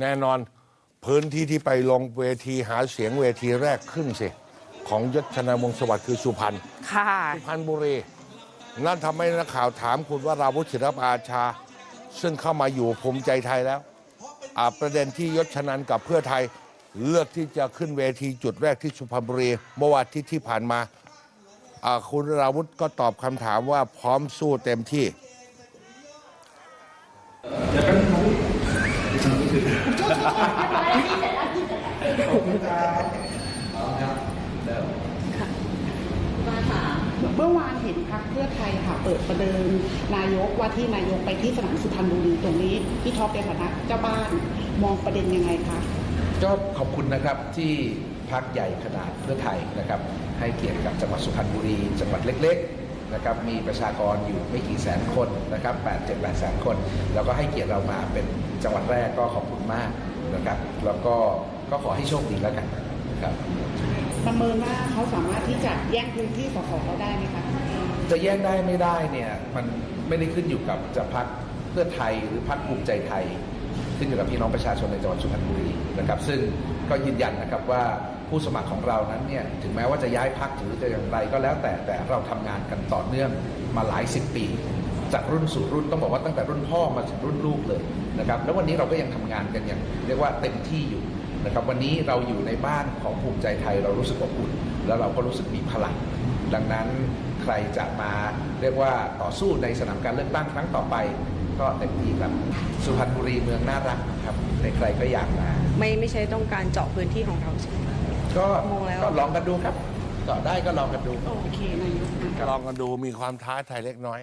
แน่นอนพื้นที่ที่ไปลงเวทีหาเสียงเวทีแรกขึ้นสิ ของยศชนาวงศ์สวัสดิ์คือสุพรรณค่ะสุพรรณบุรีนั่นทำให้นักข่าวถามคุณว่าราวุฒิศิลปอาชา ซึ่งเข้ามาอยู่ภูมิใจไทยแล้วอ่าประเด็นที่ยศชนันกับเพื่อไทยเลือกที่จะขึ้นเวทีจุดแรกที่สุพรรณบุรีเมื่อวันอาทิตย์ที่ผ่านมาอ่าคุณราวุฒิก็ตอบคำถามว่าพร้อมสู้เต็มที่ เมื่อวานเห็นพักเพื่อไทยค่ะเปิดประเดิมนายกว่าที่นายกไปที่สนามสุพรรณบุรีตรงนี้พี่ท็อปในฐานะเจ้าบ้านมองประเด็นยังไงคะก็ขอบคุณนะครับที่พักใหญ่ขนาดเพื่อไทยนะครับ ให้เกียรติกับจังหวัดสุพรรณบุรี จังหวัดเล็ก ๆ นะครับมีประชากรอยู่ไม่กี่แสนคนนะครับ8 7 8แสนคน แล้วก็ให้เกียรติเรามาเป็นจังหวัดแรกก็ขอบคุณมากนะครับแล้วก็ก็ขอให้โชคดีแล้วกันนะครับประเมินว่าเขาสามารถที่จะแย่งพื้นที่สสเราได้ไหมคะจะแย่งได้ไม่ได้เนี่ยมันไม่ได้ขึ้นอยู่กับจะพักเพื่อไทยหรือพักภูมิใจไทย ขึ้นอยู่กับพี่น้องประชาชนในจังหวัดสุพรรณบุรีนะครับ ซึ่งก็ยืนยันนะครับว่า ผู้สมัครของเรานั้นเนี่ยถึงแม้ว่าจะย้ายพักหรือจะอย่างไรก็แล้วแต่แต่เราทำงานกันต่อเนื่องมาหลายสิบปี จากรุ่นสู่รุ่นต้องบอกว่าตั้งแต่รุ่นพ่อมาถึงรุ่นลูกเลยนะครับแล้ววันนี้เราก็ยังทำงานกันอย่างเรียกว่าเต็มที่อยู่นะครับวันนี้เราอยู่ในบ้านของภูมิใจไทยเรารู้สึกอบอุ่นแล้วเราก็รู้สึกมีพลังดังนั้นใครจะมาเรียกว่าต่อสู้ในสนามการเลือกตั้งครั้งต่อไปก็เต็มที่ครับสุพรรณบุรีเมืองน่ารักครับใครๆก็อยากมาไม่ไม่ใช่ต้องการเจาะพื้นที่ของเราใช่ไหม คะก็มองแล้ว ก็ลองกันดูครับก็ได้ก็ลองกันดู โอเค นายกลองกันดูมีความท้าทายเล็กน้อย